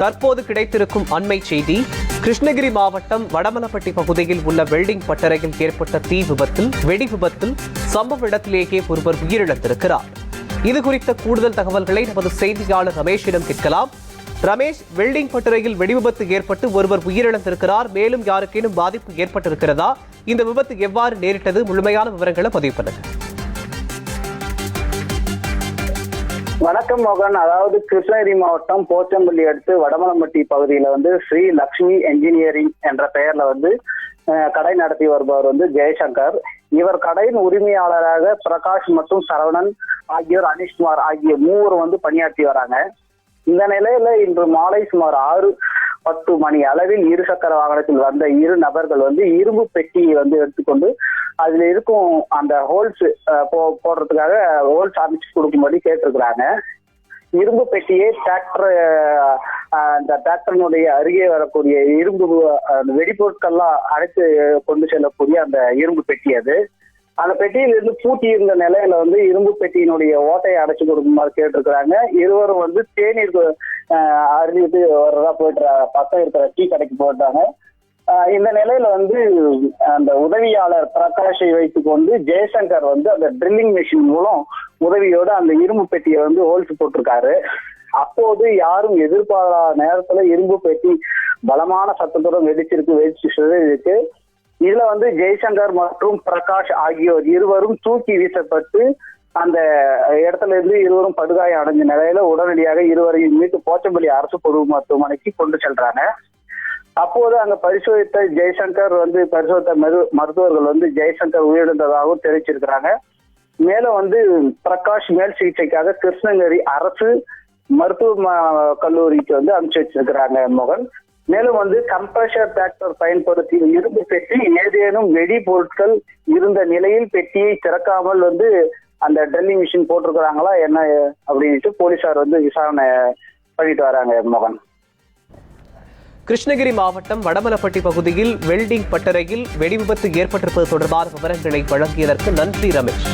தற்போது கிடைத்திருக்கும் அண்மை செய்தி கிருஷ்ணகிரி மாவட்டம் வடமலப்பட்டி பகுதியில் உள்ள வெல்டிங் பட்டறையில் ஏற்பட்ட தீ விபத்தில் வெடி விபத்தில் சம்பவ இடத்திலேயே ஒருவர் உயிரிழந்திருக்கிறார். இது குறித்த கூடுதல் தகவல்களை நமது செய்தியாளர் ரமேஷிடம் கேட்கலாம். ரமேஷ் வெல்டிங் பட்டறையில் வெடி விபத்து ஏற்பட்டு ஒருவர் உயிரிழந்திருக்கிறார் மேலும் யாருக்கேனும் பாதிப்பு ஏற்பட்டிருக்கிறதா? இந்த விபத்து எவ்வாறு நேரிட்டது? முழுமையான விவரங்களை பதிவு பண்ணுங்கள் வணக்கம் மோகன். அதாவது கிருஷ்ணகிரி மாவட்டம் போச்சம்பள்ளி அடுத்து வடமலம்பட்டி பகுதியில வந்து ஸ்ரீ லக்ஷ்மி என்ஜினியரிங் என்ற பெயர்ல வந்து கடை நடத்தி வருபவர் வந்து ஜெயசங்கர். இவர் கடையின் உரிமையாளராக பிரகாஷ் மற்றும் சரவணன் ஆகியோர் அனிஷ்குமார் ஆகிய மூவர் வந்து பணியாற்றி வராங்க. இந்த நிலையில இன்று மாலை சுமார் ஆறு பத்து மணி அளவில் இருசக்கர வாகனத்தில் வந்த இரு நபர்கள் வந்து இரும்பு பெட்டியை வந்து எடுத்துக்கொண்டு அதுல இருக்கும் அந்த ஹோல்ஸ் போடுறதுக்காக ஹோல்ஸ் அமைச்சு கொடுக்கும்படி கேட்டிருக்கிறாங்க. இரும்பு பெட்டியை டிராக்டர் அந்த டிராக்டரினுடைய அருகே வரக்கூடிய இரும்பு வெடிப்பொருட்கள்லாம் வெடிபொருட்கள்லாம் அடைத்து கொண்டு செல்லக்கூடிய அந்த இரும்பு பெட்டி அது. அந்த பெட்டியிலிருந்து பூட்டி இருந்த நிலையில வந்து இரும்பு பெட்டியினுடைய ஓட்டையை அடைச்சு கொடுக்குமாறு கேட்டிருக்கிறாங்க. இருவரும் வந்து தேநீர் அருந்திட்டு வர்றதா போயிட்டு பக்கம் இருக்கிற டீ கடைக்கு போயிட்டாங்க. இந்த நிலையில வந்து அந்த உதவியாளர் பிரகாஷை வைத்துக் கொண்டு ஜெயசங்கர் வந்து அந்த ட்ரில்லிங் மிஷின் மூலம் உதவியோட அந்த இரும்பு பெட்டியை வந்து ஹோல்ஸ் போட்டிருக்காரு. அப்போது யாரும் எதிர்பாராத நேரத்துல இரும்பு பெட்டி பலமான சத்தத்துடன் வெடிச்சிருக்கு வெடிச்சு இருக்கு இதுல வந்து ஜெய்சங்கர் மற்றும் பிரகாஷ் ஆகியோர் இருவரும் தூக்கி வீசப்பட்டு அந்த இடத்துல இருந்து இருவரும் படுகாயம் அடைஞ்ச நிலையில உடனடியாக இருவரையும் மீட்டு போச்சம்பள்ளி அரசு பொது மருத்துவமனைக்கு கொண்டு செல்றாங்க. அப்போது அங்க பரிசோதித்த ஜெய்சங்கர் வந்து பரிசோதித்த மரு மருத்துவர்கள் வந்து ஜெய்சங்கர் உயிரிழந்ததாகவும் தெரிவிச்சிருக்கிறாங்க. மேலும் வந்து பிரகாஷ் மேல் சிகிச்சைக்காக கிருஷ்ணகிரி அரசு மருத்துவ ம- கல்லூரிக்கு வந்து அனுப்பிச்சு வச்சிருக்கிறாங்க மோகன். மேலும் வந்து கம்ப்ரஷர் டிராக்டர் பயன்படுத்தி இரும்பு பெட்டி ஏதேனும் வெடி பொருட்கள் இருந்த நிலையில் பெட்டியை திறக்காமல் வந்து அந்த டெல்லி மிஷின் போட்டிருக்கிறாங்களா என்ன அப்படின்ட்டு போலீசார் வந்து விசாரணை பண்ணிட்டு வராங்க மோகன். கிருஷ்ணகிரி மாவட்டம் வடமலப்பட்டி பகுதியில் வெல்டிங் பட்டறையில் வெடிவிபத்து ஏற்பட்டிருப்பது தொடர்பான விவரங்களை வழங்கியதற்கு நன்றி ரமேஷ்.